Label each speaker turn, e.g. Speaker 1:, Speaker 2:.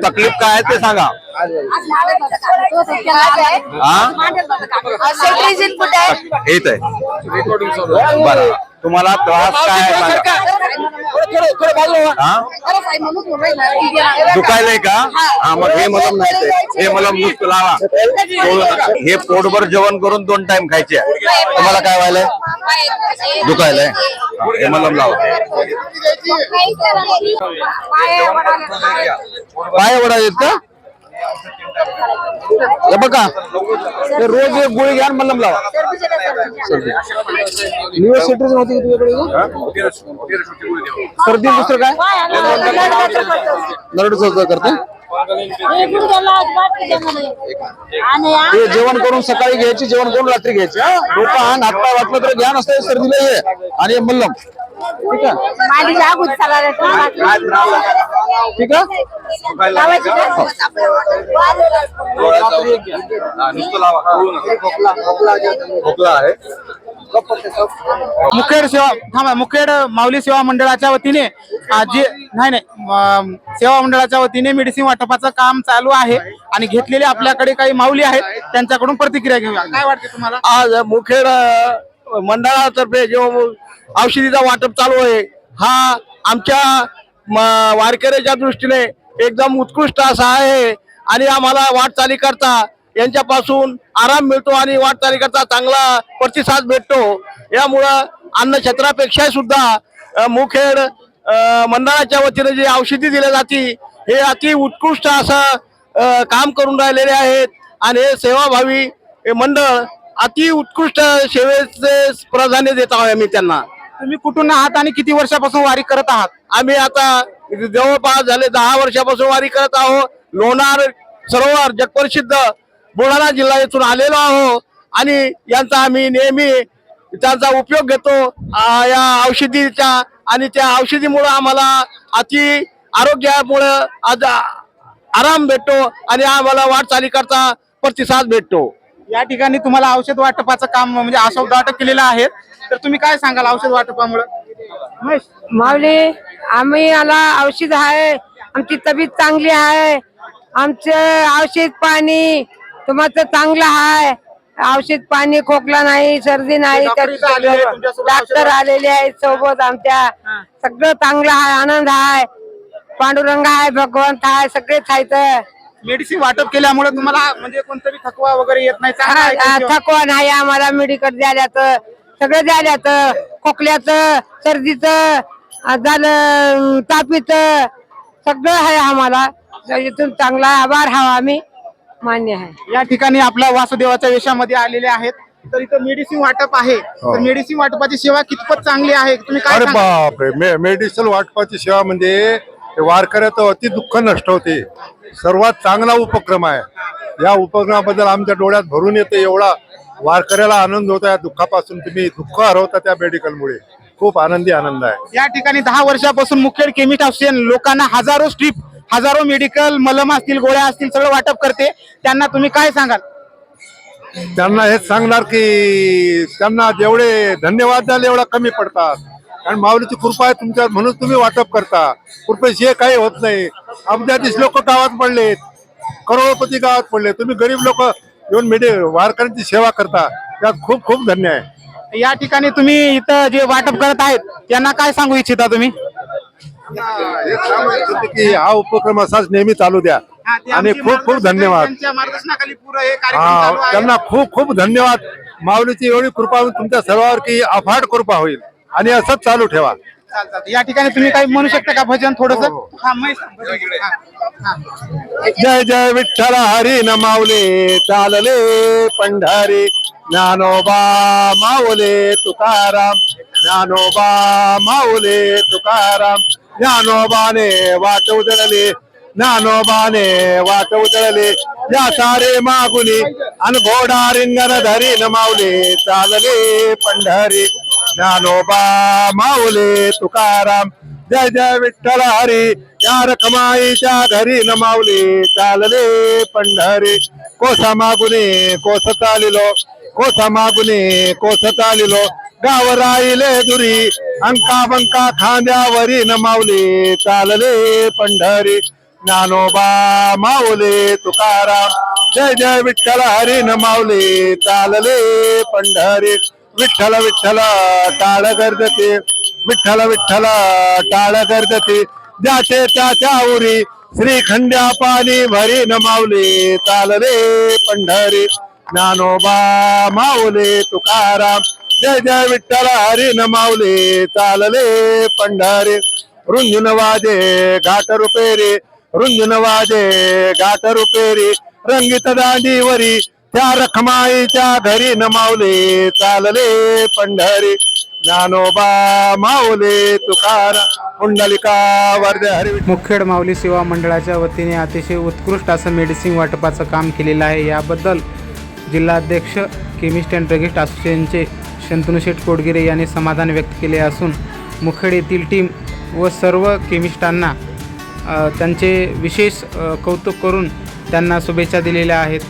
Speaker 1: तकलीफ काय ते सांगा.
Speaker 2: आहे
Speaker 1: येत आहे. बरं. तुम्हाला त्रास काय आहे सांगा. हा? दुखायलंय का? हा मग हे मलम नाही ते. हे मलम नुसतं लावा. सोडू नका. हे पोटभर जेवण करून दोन टाइम खायचे तुम्हाला काय व्हायलंय? दुखायलंय. हा, हे मलम लावा. पाय वडा येत का? हे बघा. ते रोज एक गोळी घ्या आणि मलम लावा. युनिव्हर्सिटीच नव्हती का तुझ्याकडे सर्दी दुसरं काय? नरड करते. ते जेवण करून सकाळी घ्यायची जेवण करून रात्री घ्यायची हा? डोका हात हातपाय वाटलं तर घ्या नसतं सर्दीला ये. आणि हे मल्लम ठीक आहे. ठीक आहे. खोकला आहे.
Speaker 3: मुखेड सेवा थांबा मुखेड माऊली सेवा मंडळाच्या वतीने आज जे नाही नाही म, सेवा मंडळाच्या वतीने मेडिसिन वाटपाचं काम चालू आहे आणि घेतलेले आपल्याकडे काही माऊली आहेत त्यांच्याकडून प्रतिक्रिया घेऊया. काय वाटते तुम्हाला?
Speaker 4: आज मुखेड अ, मंडळातर्फे जो औषधीचा वाटप चालू आहे हा आमच्या म- वारकऱ्याच्या दृष्टीने एकदम उत्कृष्ट असा आहे आणि आम्हाला वाटचाली करता यांच्यापासून आराम मिळतो आणि वाटचाली करता चांगला प्रतिसाद भेटतो. यामुळं अन्न क्षेत्रापेक्षा सुद्धा मुखेड मंडळाच्या वतीने जी औषधी दिली जाते हे अति उत्कृष्ट असं काम करून राहिलेले आहेत. आणि हे सेवाभावी हे मंडळ अति उत्कृष्ट सेवेचे प्राधान्य देत आहोत आम्ही त्यांना.
Speaker 3: तुम्ही कुठून आहात आणि किती वर्षापासून वारी करत आहात?
Speaker 4: आम्ही आता जवळपास झाले दहा वर्षापासून वारी करत आहोत. लोणार सरोवर जगप्रसिद्ध बुलढाणा जिल्हा येथून आलेलो आहो आणि यांचा आम्ही नेहमी त्यांचा उपयोग घेतो. या औषधीच्या आणि त्या औषधीमुळं आम्हाला अति आरोग्यामुळं आज आराम भेटतो आणि आम्हाला वाटचाली करता प्रतिसाद भेटतो.
Speaker 3: या ठिकाणी तुम्हाला औषध वाटपाचं काम म्हणजे औषध वाटप केलेलं आहे. तर तुम्ही काय सांगाल औषध वाटपामुळे?
Speaker 5: माऊली आम्ही आला औषध आहे. आमची तब्येत चांगली आहे. आमचं औषध पाणी तुमचं चांगलं आहे. औषध पाणी खोकला नाही सर्दी नाही
Speaker 3: डॉक्टर आलेले आहेत
Speaker 5: सोबत आमच्या. सगळं चांगलं आहे आनंद आहे. पांडुरंग आहे भगवंत आहे सगळेच आहेत.
Speaker 3: मेडिसिन वाटप केल्यामुळे तुम्हाला म्हणजे कोणतरी थकवा वगैरे येत नाही? चांगलं आहे
Speaker 5: हा,
Speaker 3: तुमचं.
Speaker 5: थकवा नाही आम्हाला मेडिकल द्याल्यात सगळं द्याल्यात खोकल्याचं सर्दीचं आ, झालं तापीचं सगळं आहे आम्हाला. इथून चांगला आभार हवा आम्ही मान्य आहे.
Speaker 3: या ठिकाणी आपल्या वासुदेवाच्या वेशामध्ये आलेले आहेत. तर इथं मेडिसिन वाटप आहे. तर मेडिसिन वाटपाची सेवा कितपत चांगली आहे? तुम्ही काय
Speaker 6: अरे
Speaker 3: सांगाल?
Speaker 6: बापरे. मे मेडिसिन वाटपाची सेवा म्हणजे वारकऱ्याचं अति दुःख नष्ट होते. सर्वात चांगला उपक्रम आहे. या उपक्रमाबद्दल आमच्या डोळ्यात भरून येते एवढा वारकऱ्याला आनंद होता. या दुःखापासून तुम्ही दुःख हरवता त्या मेडिकलमुळे. खूप आनंदी आनंद आहे.
Speaker 3: या ठिकाणी दहा वर्षापासून मुखेड केमिस्ट असोसिएशन लोकांना हजारो स्ट्रीप हजारो मेडिकल मलम असतील गोळ्या असतील सगळं वाटप करते. त्यांना तुम्ही काय सांगाल?
Speaker 6: त्यांना हेच सांगणार की त्यांना जेवढे धन्यवाद द्याल एवढा कमी पडतात. कारण माऊलीची कृपा आहे तुमच्यावर म्हणून तुम्ही वाटप करता. कृपेशिवाय काही होत नाही. अब्जाधीश लोक गावात पडलेत. करोडपती गावात पडले तुम्ही गरीब लोक येऊन मेडि वारकऱ्यांची सेवा करता. त्यात खूप खूप धन्य आहे.
Speaker 3: या ठिकाणी तुम्ही इथं जे वाटप करत आहेत त्यांना काय सांगू इच्छिता तुम्ही?
Speaker 6: की हा उपक्रम असाच नेहमी चालू द्या. आणि खूप खूप धन्यवाद.
Speaker 3: त्यांच्या मार्गदर्शनाखाली पुरं हे कार्यक्रम चालू आहे.
Speaker 6: त्यांना खूप खूप धन्यवाद. माऊलीची एवढी कृपा होईल तुमच्या सर्वांवर की अफाट कृपा होईल. आणि असंच चालू ठेवा.
Speaker 3: या ठिकाणी तुम्ही काही म्हणू शकता का भजन थोडस?
Speaker 6: हो,
Speaker 3: हा.
Speaker 6: जय जय विठ्ठल हरी न माऊले चालले पंढरी. ज्ञानोबा माऊले तुकाराम. ज्ञानोबा माऊले तुकाराम. ज्ञानोबाने वाट उजळले ज्ञानोबाने वाट उजळले या सारे मागुनी अन घोडा रिंगण धरी न माऊले चालले पंढरी. ज्ञानोबा माऊले तुकाराम जय जय विठ्ठल हरी या रखमाईच्या घरी न माऊली चालले पंढरी. कोसा मागुने कोस चालिलो कोसा मागुने कोस चालिलो. गाव राहिले दुरी अंका बंका खांद्यावरी न माऊली चालले पंढरी. ज्ञानोबा माऊले तुकाराम जय जय विठ्ठल हरी न माऊले चालले पंढरी. विठ्ठल विठ्ठल टाळ गर्दती. विठ्ठल विठ्ठल टाळ गर्दती. ज्याचे त्याच्या उरी श्रीखंड्या पाणी भरी न माऊले. चालले पंढरी. ज्ञानोबा माऊले तुकाराम. जय जय विठ्ठल हरी न माऊले. चालले पंढरी. रुंझुन वाजे घाट रुपेरी. रुंझुन वाजे घाट रुपेरी. रंगीत दांडीवरी. त्या रखमाईच्या घरी न माऊले चालले पंढरी. ज्ञानोबा माऊले तुकार पुंडलिका वर्ध हरी
Speaker 3: मुखेड माऊली सेवा मंडळाच्या वतीने अतिशय उत्कृष्ट असं मेडिसिन वाटपाचं काम केलेलं आहे. याबद्दल जिल्हाध्यक्ष केमिस्ट अँड ड्रगिस्ट असोसिएशनचे शंतनू शेठ कोडगिरे यांनी समाधान व्यक्त केले असून मुखेड येथील टीम व सर्व केमिस्टांना त्यांचे विशेष कौतुक करून त्यांना शुभेच्छा दिलेल्या आहेत.